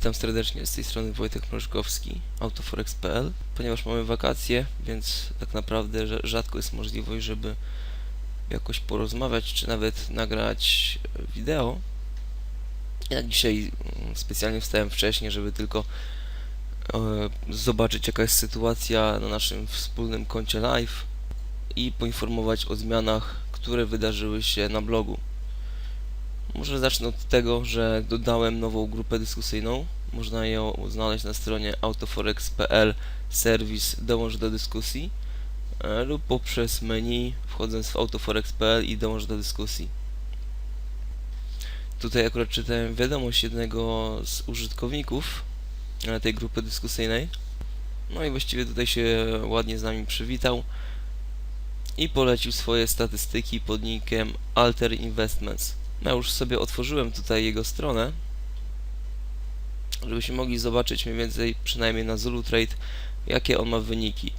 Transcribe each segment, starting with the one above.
Witam serdecznie, z tej strony Wojtek Mrożkowski, autoforex.pl. Ponieważ mamy wakacje, więc tak naprawdę rzadko jest możliwość, żeby jakoś porozmawiać, czy nawet nagrać e, wideo. Ja dzisiaj mm, specjalnie wstałem wcześniej, żeby tylko e, zobaczyć jaka jest sytuacja na naszym wspólnym koncie live i poinformować o zmianach, które wydarzyły się na blogu. Może zacznę od tego, że dodałem nową grupę dyskusyjną. Można ją znaleźć na stronie autoforex.pl serwis dołącz do dyskusji e, lub poprzez menu wchodząc w autoforex.pl i dołącz do dyskusji. Tutaj akurat czytałem wiadomość jednego z użytkowników e, tej grupy dyskusyjnej. No i właściwie tutaj się ładnie z nami przywitał i polecił swoje statystyki pod nickiem Alter Investments. Ja już sobie otworzyłem tutaj jego stronę, żebyśmy mogli zobaczyć mniej więcej, przynajmniej na Zulu Trade, jakie on ma wyniki.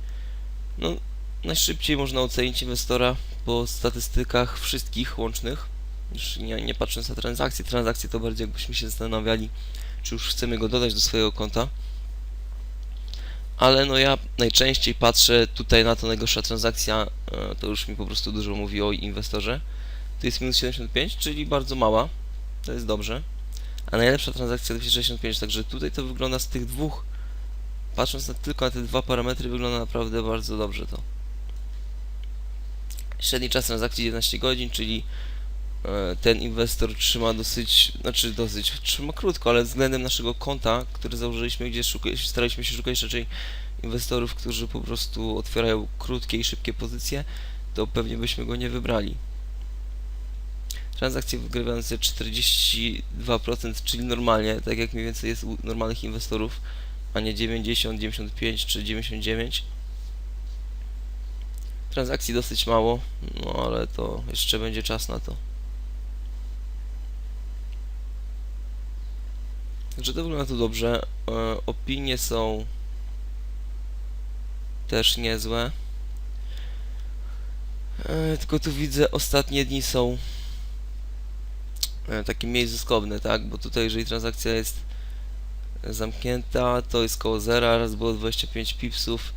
No, najszybciej można ocenić inwestora po statystykach wszystkich łącznych, już nie, nie patrząc na transakcje. Transakcje to bardziej jakbyśmy się zastanawiali, czy już chcemy go dodać do swojego konta. Ale no ja najczęściej patrzę tutaj na to najgorsza transakcja, e, to już mi po prostu dużo mówi o inwestorze to jest minus 75, czyli bardzo mała. To jest dobrze. A najlepsza transakcja 265, także tutaj to wygląda z tych dwóch, patrząc na, tylko na te dwa parametry, wygląda naprawdę bardzo dobrze to. Średni czas transakcji 11 godzin, czyli e, ten inwestor trzyma dosyć, znaczy dosyć, trzyma krótko, ale względem naszego konta, które założyliśmy, gdzie staraliśmy się szukać raczej inwestorów, którzy po prostu otwierają krótkie i szybkie pozycje, to pewnie byśmy go nie wybrali. Transakcje wygrywające 42%, czyli normalnie, tak jak mniej więcej jest u normalnych inwestorów, a nie 90, 95 czy 99. Transakcji dosyć mało, no ale to jeszcze będzie czas na to. Także to wygląda tu dobrze. E, opinie są też niezłe. E, tylko tu widzę ostatnie dni są e, takie mniej zyskowne, tak? Bo tutaj jeżeli transakcja jest zamknięta, to jest koło zera, raz było 25 pipsów,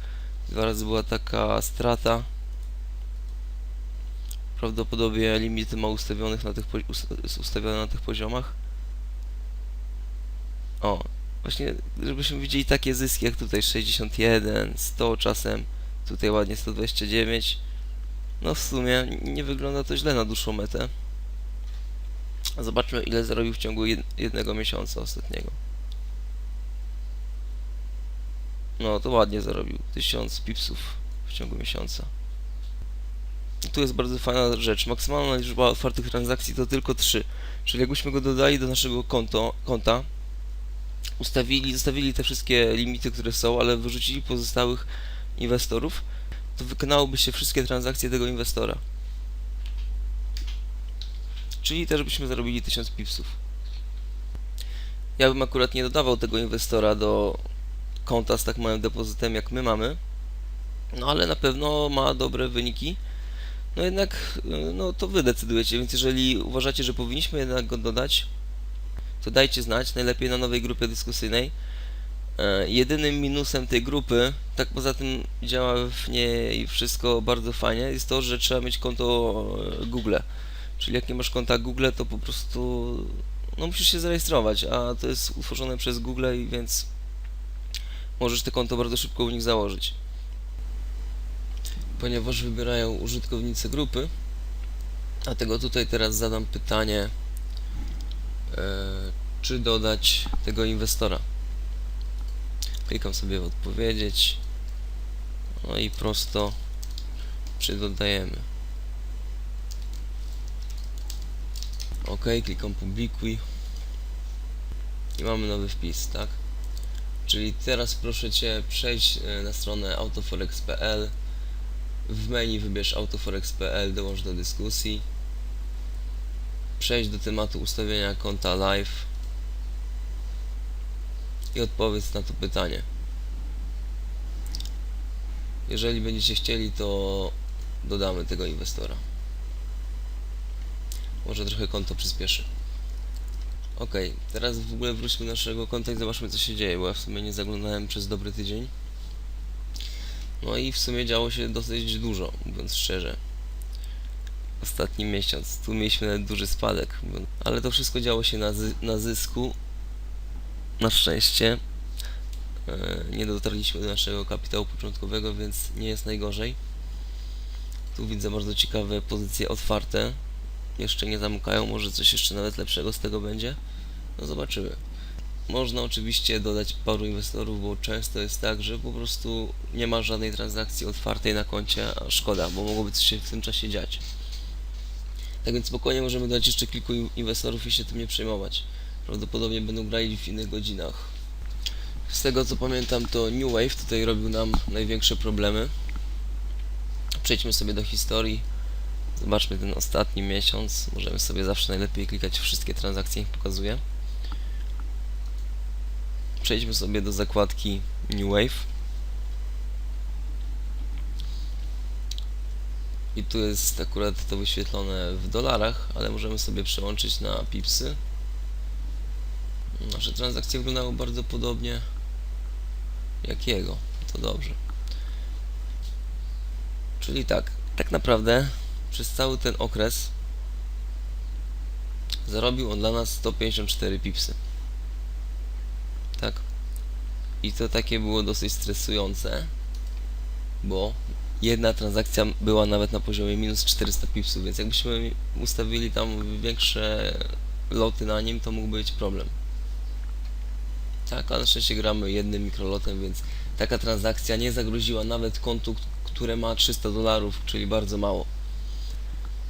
dwa razy była taka strata. Prawdopodobnie limity ma ustawionych na tych, ustawione na tych poziomach. O, właśnie żebyśmy widzieli takie zyski jak tutaj 61, 100 czasem, tutaj ładnie 129. No w sumie nie wygląda to źle na dłuższą metę. Zobaczmy ile zarobił w ciągu jed jednego miesiąca ostatniego. No to ładnie zarobił. 1000 pipsów w ciągu miesiąca. Tu jest bardzo fajna rzecz. Maksymalna liczba otwartych transakcji to tylko 3. Czyli jakbyśmy go dodali do naszego konto, konta, ustawili, zostawili te wszystkie limity, które są, ale wyrzucili pozostałych inwestorów, to wykonałoby się wszystkie transakcje tego inwestora. Czyli też byśmy zarobili 1000 pipsów. Ja bym akurat nie dodawał tego inwestora do konta z tak małym depozytem jak my mamy, no ale na pewno ma dobre wyniki. No jednak, no to wy decydujecie, więc jeżeli uważacie, że powinniśmy jednak go dodać, to dajcie znać, najlepiej na nowej grupie dyskusyjnej. E, Jedynym minusem tej grupy, tak poza tym działa w niej wszystko bardzo fajnie, jest to, że trzeba mieć konto e, Google. Czyli jak nie masz konta Google, to po prostu no musisz się zarejestrować, a to jest utworzone przez Google i więc możesz te konto bardzo szybko u nich założyć. Ponieważ wybierają użytkownicy grupy, dlatego tutaj teraz zadam pytanie, e, czy dodać tego inwestora. Klikam sobie w odpowiedzieć. No i prosto czy dodajemy. OK, klikam publikuj. I mamy nowy wpis, tak? Czyli teraz proszę Cię przejść e, na stronę autoforex.pl w menu wybierz autoforex.pl, dołącz do dyskusji przejść do tematu ustawienia konta live i odpowiedz na to pytanie. Jeżeli będziecie chcieli, to dodamy tego inwestora. Może trochę konto przyspieszy. Okej, teraz w ogóle wróćmy do naszego konta i zobaczmy co się dzieje, bo ja w sumie nie zaglądałem przez dobry tydzień. No i w sumie działo się dosyć dużo, mówiąc szczerze. Ostatni miesiąc, tu mieliśmy nawet duży spadek, ale to wszystko działo się na, zy- na zysku. Na szczęście. E, nie dotarliśmy do naszego kapitału początkowego, więc nie jest najgorzej. Tu widzę bardzo ciekawe pozycje otwarte. Jeszcze nie zamykają, może coś jeszcze nawet lepszego z tego będzie. No zobaczymy. Można oczywiście dodać paru inwestorów, bo często jest tak, że po prostu nie ma żadnej transakcji otwartej na koncie, a szkoda, bo mogłoby coś się w tym czasie dziać. Tak więc spokojnie możemy dać jeszcze kilku in- inwestorów i się tym nie przejmować. Prawdopodobnie będą grali w innych godzinach. Z tego co pamiętam, to New Wave tutaj robił nam największe problemy. Przejdźmy sobie do historii. Zobaczmy ten ostatni miesiąc. Możemy sobie zawsze najlepiej klikać wszystkie transakcje, ich pokazuje. Przejdźmy sobie do zakładki New Wave. I tu jest akurat to wyświetlone w dolarach, ale możemy sobie przełączyć na pipsy. Nasze transakcje wyglądały bardzo podobnie jak jego. To dobrze. Czyli tak, tak naprawdę przez cały ten okres zarobił on dla nas 154 pipsy. Tak. I to takie było dosyć stresujące, bo jedna transakcja była nawet na poziomie minus 400 pipsów, więc jakbyśmy ustawili tam większe loty na nim, to mógł być problem. Tak, ale na szczęście gramy jednym mikrolotem, więc taka transakcja nie zagroziła nawet kontu, które ma 300 dolarów, czyli bardzo mało.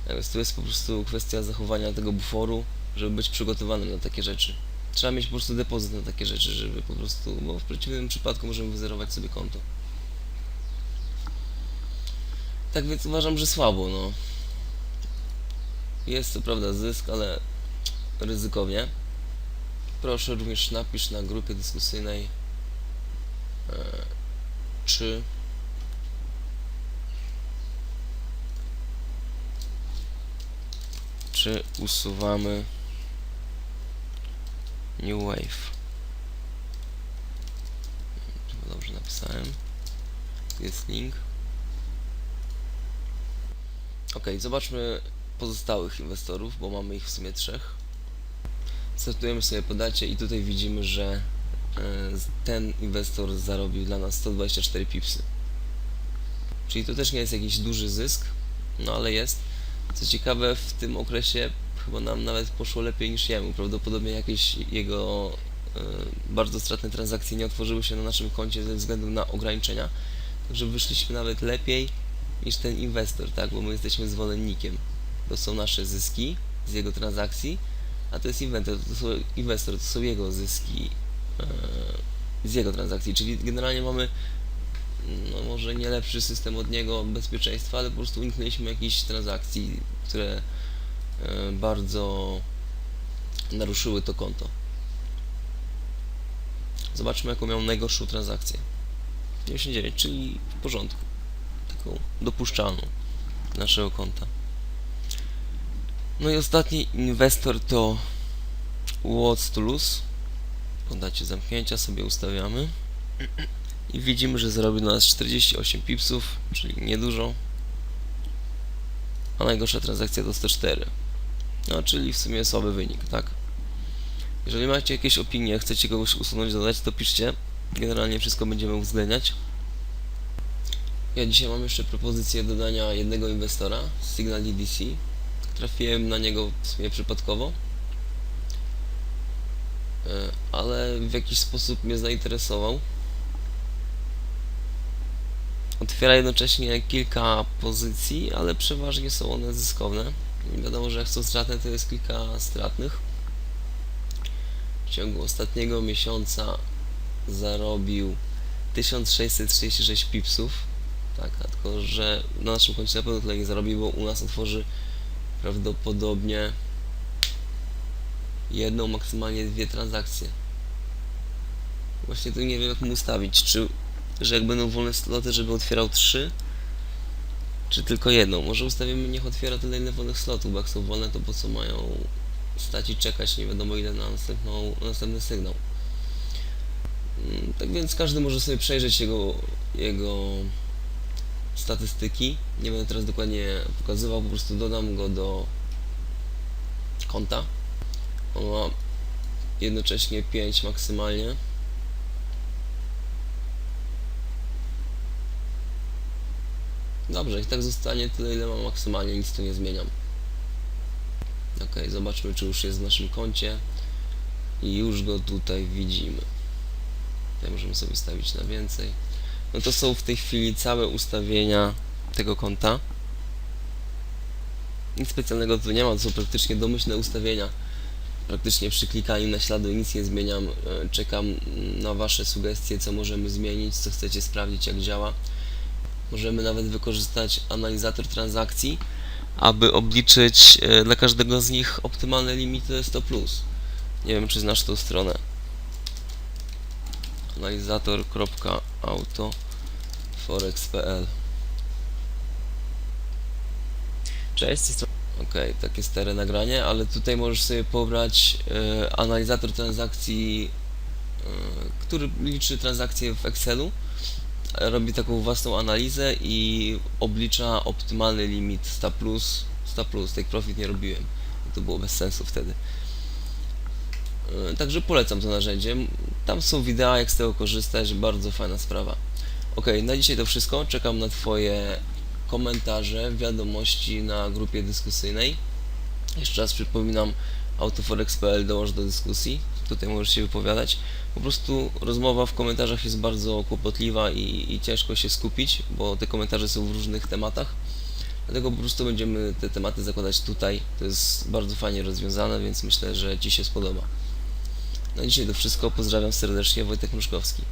Tak Więc to jest po prostu kwestia zachowania tego buforu, żeby być przygotowanym na takie rzeczy. Trzeba mieć po prostu depozyt na takie rzeczy, żeby po prostu, bo w przeciwnym przypadku możemy wyzerować sobie konto. Tak więc uważam, że słabo, no. Jest co prawda zysk, ale ryzykownie. Proszę również napisz na grupie dyskusyjnej, e, czy czy usuwamy New Wave. Dobrze napisałem? Jest link. Ok, zobaczmy pozostałych inwestorów, bo mamy ich w sumie trzech. Startujemy sobie podacie i tutaj widzimy, że e, ten inwestor zarobił dla nas 124 pipsy. Czyli to też nie jest jakiś duży zysk, no ale jest. Co ciekawe, w tym okresie chyba nam nawet poszło lepiej niż jemu. Prawdopodobnie jakieś jego e, bardzo stratne transakcje nie otworzyły się na naszym koncie ze względu na ograniczenia. Także wyszliśmy nawet lepiej niż ten inwestor, tak? Bo my jesteśmy zwolennikiem. To są nasze zyski z jego transakcji, a to jest inwestor, to są, inwestor, to są jego zyski e, z jego transakcji. Czyli generalnie mamy no może nie lepszy system od niego bezpieczeństwa, ale po prostu uniknęliśmy jakichś transakcji, które e, bardzo naruszyły to konto. Zobaczmy jaką miał najgorszą transakcję. 99, czyli w porządku. Taką dopuszczalną naszego konta. No i ostatni inwestor to What's to lose. Podacie zamknięcia sobie ustawiamy. I widzimy, że zarobił na nas 48 pipsów, czyli niedużo. A najgorsza transakcja to 104. No, czyli w sumie słaby wynik, tak? Jeżeli macie jakieś opinie, chcecie kogoś usunąć, dodać, to piszcie. Generalnie wszystko będziemy uwzględniać. Ja dzisiaj mam jeszcze propozycję dodania jednego inwestora, Signal DDC. Trafiłem na niego w sumie przypadkowo. E, Ale w jakiś sposób mnie zainteresował. Otwiera jednocześnie kilka pozycji, ale przeważnie są one zyskowne. Wiadomo, że jak są stratne, to jest kilka stratnych. W ciągu ostatniego miesiąca zarobił 1636 pipsów. Tak, tylko że na naszym koncie na pewno tyle nie zarobił, bo u nas otworzy prawdopodobnie jedną, maksymalnie dwie transakcje. Właśnie tu nie wiem jak mu ustawić, czy że jak będą wolne sloty, żeby otwierał trzy, czy tylko jedną. Może ustawimy, niech otwiera tyle ile wolnych slotów, bo jak są wolne, to po co mają stać i czekać nie wiadomo ile na, następną, na następny sygnał. Mm, Tak więc każdy może sobie przejrzeć jego, jego statystyki. Nie będę teraz dokładnie pokazywał, po prostu dodam go do konta. On ma jednocześnie 5 maksymalnie. Dobrze, i tak zostanie tyle ile mam maksymalnie, nic tu nie zmieniam. Ok, zobaczmy czy już jest w naszym koncie. I już go tutaj widzimy. Tutaj możemy sobie stawić na więcej. No to są w tej chwili całe ustawienia tego konta. Nic specjalnego tu nie ma, to są praktycznie domyślne ustawienia. Praktycznie przy klikaniu na ślady nic nie zmieniam. E, Czekam na Wasze sugestie, co możemy zmienić, co chcecie sprawdzić, jak działa. Możemy nawet wykorzystać analizator transakcji, aby obliczyć e, dla każdego z nich optymalne limity 100+. Nie wiem, czy znasz tą stronę. analizator.auto forex.pl Cześć, Okej, takie stare nagranie, ale tutaj możesz sobie pobrać e, analizator transakcji, e, który liczy transakcje w Excelu, robi taką własną analizę i oblicza optymalny limit 100 plus, 100 plus, take profit nie robiłem, to było bez sensu wtedy. E, Także polecam to narzędzie. Tam są wideo, jak z tego korzystać, bardzo fajna sprawa. Ok, na dzisiaj to wszystko. Czekam na Twoje komentarze, wiadomości na grupie dyskusyjnej. Jeszcze raz przypominam, autoforex.pl dołącz do dyskusji. Tutaj możesz się wypowiadać. Po prostu rozmowa w komentarzach jest bardzo kłopotliwa i, i ciężko się skupić, bo te komentarze są w różnych tematach. Dlatego po prostu będziemy te tematy zakładać tutaj. To jest bardzo fajnie rozwiązane, więc myślę, że Ci się spodoba. Na dzisiaj to wszystko. Pozdrawiam serdecznie, Wojtek Mruszkowski.